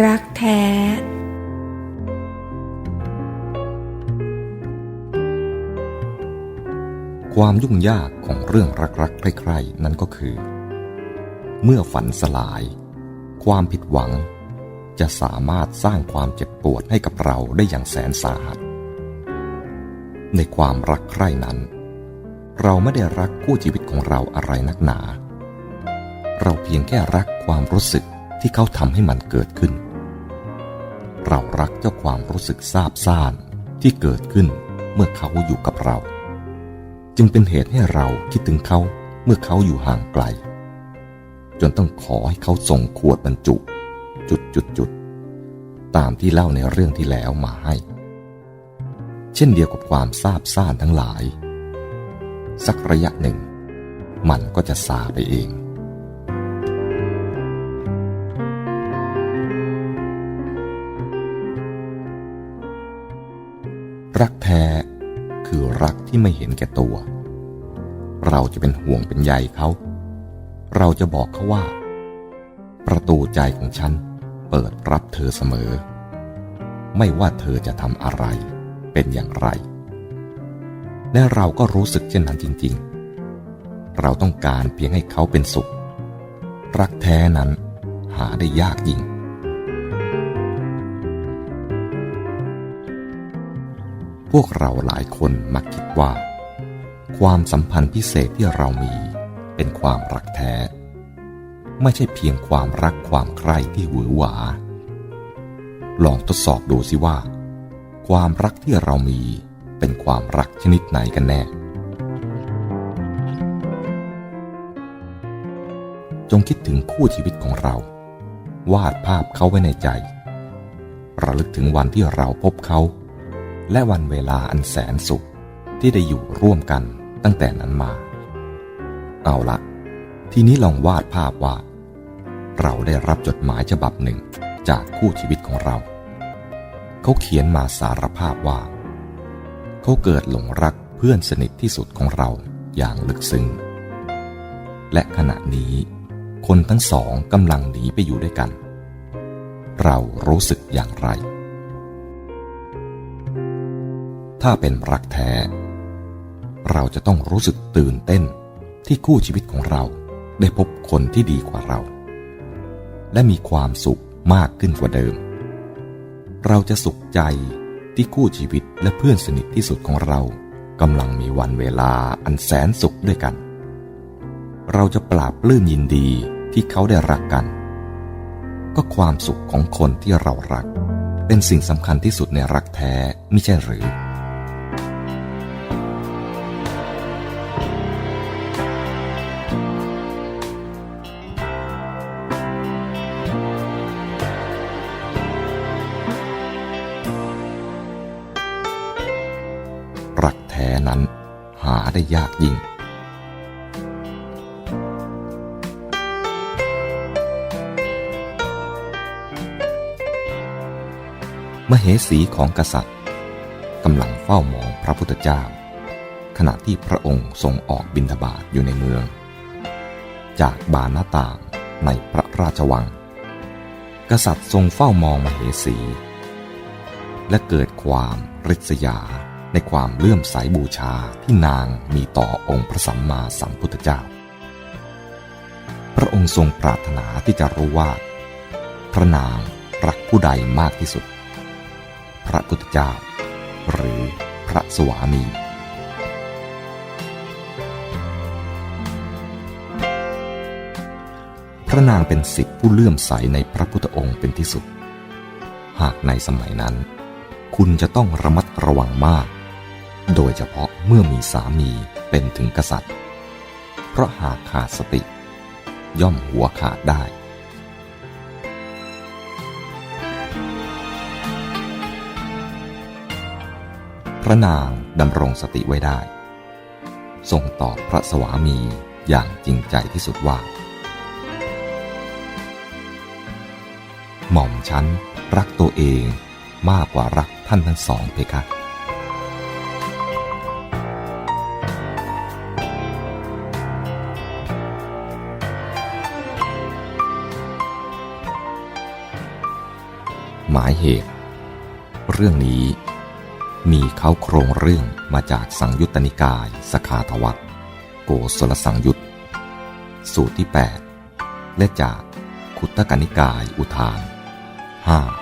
รักแท้ ความยุ่งยากของเรื่องรักๆใครๆนั่นก็คือ เมื่อฝันสลาย ความผิดหวัง จะสามารถสร้างความเจ็บปวดให้กับเราได้อย่างแสนสาหัส ในความรักใคร่นั้น เราไม่ได้รักคู่ชีวิตของเราอะไรนักหนา เราเพียงแค่รักความรู้สึก ที่เขาทำให้มันเกิดขึ้น เรารักเจ้าความรู้สึกซาบซ่านที่เกิดขึ้นเมื่อเขาอยู่กับเรา จึงเป็นเหตุให้เราคิดถึงเขาเมื่อเขาอยู่ห่างไกล จนต้องขอให้เขาส่งขวดบรรจุ จุดจุดจุดตามที่เล่าในเรื่องที่แล้วมาให้ เช่นเดียวกับความซาบซ่านทั้งหลาย สักระยะหนึ่ง มันก็จะซาไปเอง รักแท้คือรักที่ไม่เห็นแก่ตัว เราจะเป็นห่วงเป็นใยเขา เราจะบอกเขาว่า ประตูใจของฉันเปิดรับเธอเสมอ ไม่ว่าเธอจะทำอะไรเป็นอย่างไร และเราก็รู้สึกเช่นนั้นจริง ๆ เราต้องการเพียงให้เขาเป็นสุข รักแท้นั้นหาได้ยากยิ่ง พวกเราหลายคนมักคิดว่า ความสัมพันธ์พิเศษที่เรามีเป็นความรักแท้ ไม่ใช่เพียงความรักความใคร่ที่หวือหวา ลองทดสอบดูสิว่า ความรักที่เรามีเป็นความรักชนิดไหนกันแน่ จงคิดถึงคู่ชีวิตของเรา วาดภาพเขาไว้ในใจ ระลึกถึงวันที่เราพบเขา และวันเวลาอันแสนสุขที่ได้อยู่ร่วมกันตั้งแต่นั้นมา เอาละทีนี้ลองวาดภาพว่า เราได้รับจดหมายฉบับหนึ่งจากคู่ชีวิตของเรา เขาเขียนมาสารภาพว่า เขาเกิดหลงรักเพื่อนสนิทที่สุดของเราอย่างลึกซึ้ง และขณะนี้คนทั้งสองกำลังหนีไปอยู่ด้วยกัน เรารู้สึกอย่างไร ถ้าเป็นรักแท้ เราจะต้องรู้สึกตื่นเต้นที่คู่ชีวิตของเราได้พบคนที่ดีกว่าเรา และมีความสุขมากขึ้นกว่าเดิม เราจะสุขใจที่คู่ชีวิตและเพื่อนสนิทที่สุดของเรากำลังมีวันเวลาอันแสนสุขด้วยกัน เราจะปราบปลื้มยินดีที่เขาได้รักกัน ก็ความสุขของคนที่เรารัก เป็นสิ่งสำคัญที่สุดในรักแท้ไม่ใช่หรือ ท้นั้น หาได้ยากยิ่ง มเหสีของกษัตริย์กำลังเฝ้ามองพระพุทธเจ้า ขณะที่พระองค์ทรงออกบิณฑบาตอยู่ในเมือง จากบานหน้าต่างในพระราชวัง กษัตริย์ทรงเฝ้ามองมเหสี และเกิดความริษยา ในความเลื่อมใสบูชาที่นางมีต่อองค์พระสัมมาสัมพุทธเจ้า พระองค์ทรงปรารถนาที่จะรู้ว่า พระนางรักผู้ใดมากที่สุด พระพุทธเจ้า หรือพระสวามีพระนางเป็นสิทธิผู้เลื่อมใสในพระพุทธองค์เป็นที่สุด หากในสมัยนั้น คุณจะต้องระมัดระวังมาก โดยเฉพาะเมื่อมีสามีเป็นถึงกษัตริย์ เพราะหากขาดสติ ย่อมหัวขาดได้ พระนางดำรงสติไว้ได้ ทรงตอบพระสวามีอย่างจริงใจที่สุดว่า หม่อมฉันรักตัวเองมากกว่ารักท่านทั้งสองเพคะ หมายเหตุ เรื่องนี้มีเขาโครงเรื่องมาจากสังยุตตนิกายสขาทวัตโกศลสังยุตสูตรที่ 8 และจากขุตตกนิกายอุทาน 5